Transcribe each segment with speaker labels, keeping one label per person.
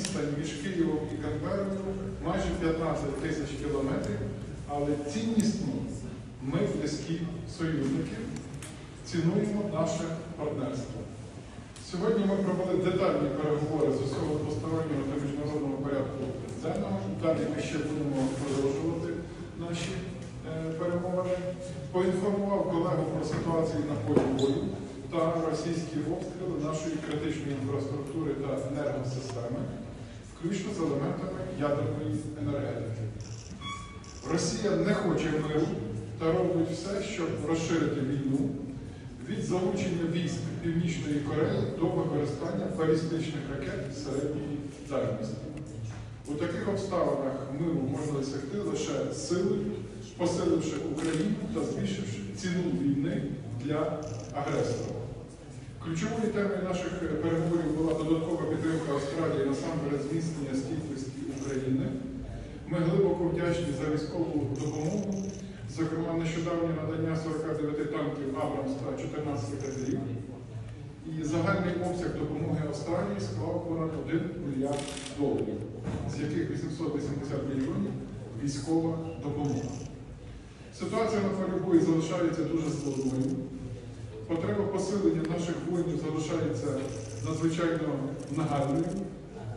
Speaker 1: відстань між Києвом і Канберою майже 15 тисяч кілометрів, але ціннісно ми близькі союзники, цінуємо наше партнерство. Сьогодні ми провели детальні переговори з усього двостороннього та міжнародного порядку денного. Далі ми ще будемо продовжувати наші е, перемовини. Поінформував колегу про ситуацію на полі бою та російські обстріли нашої критичної інфраструктури та енергосистеми, включно з елементами ядерної енергетики. Росія не хоче миру та робить все, щоб розширити війну від залучення військ Північної Кореї до використання балістичних ракет середньої дальності. У таких обставинах миру можна досягти лише силою, посиливши Україну та збільшивши ціну війни для агресора. Ключовою темою наших переговорів була додаткова підтримка Австралії насамперед зміцнення стійкості України. Ми глибоко вдячні за військову допомогу, зокрема нещодавнє надання 49 танків Абрамс та 14 катерів. І загальний обсяг допомоги Австралії склав понад 1 мільярд доларів, з яких 880 мільйонів військова допомога. Ситуація на полі бою залишається дуже складною. Потреба посилення наших воїнів залишається надзвичайно нагальною.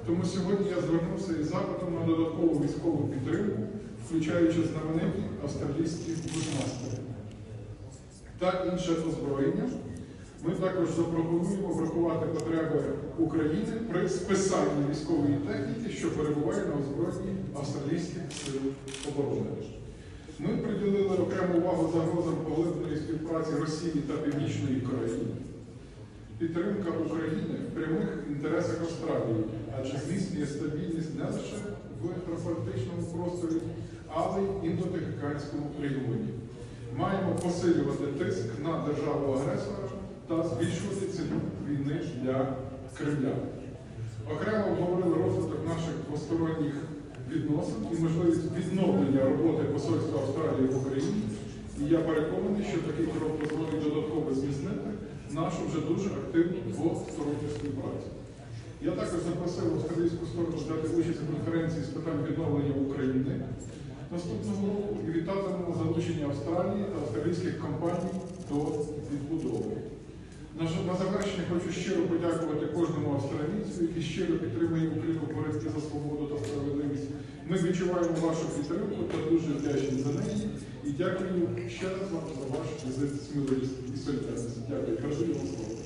Speaker 1: Тому сьогодні я звернувся із запитом на додаткову військову підтримку, включаючи знамениті австралійські бушмастери та інше озброєння. Ми також запропонуємо врахувати потреби України при списанні військової техніки, що перебуває на озброєнні австралійських сил оборони. Ми приділили окрему увагу загрозам поглибленої співпраці Росії та Північної Кореї. Підтримка України в прямих інтересах Австралії, адже зміцнює стабільність не лише в європолітичному просторі, але й індотихоканському регіоні. Маємо посилювати тиск на державу-агресора та збільшувати ціну війни для Кремля. Окремо обговорили розвиток наших двосторонніх відносин і можливість відновлення роботи посольства Австралії в Україні. І я переконаний, що такий дуже активну двосторонню співпрацю. Я також запросив австралійську сторону взяти участь у конференції з питань відновлення України наступного року і вітатимемо залучення Австралії та австралійських компаній до відбудови. На завершення хочу щиро подякувати кожному австралійцю, який щиро підтримує Україну в боротьбі за свободу та справедливість. Ми відчуваємо вашу підтримку та дуже вдячні за неї. І дякую ще раз вам за ваш візит сміливість і солідарність. Дякую. Передаю вам слово.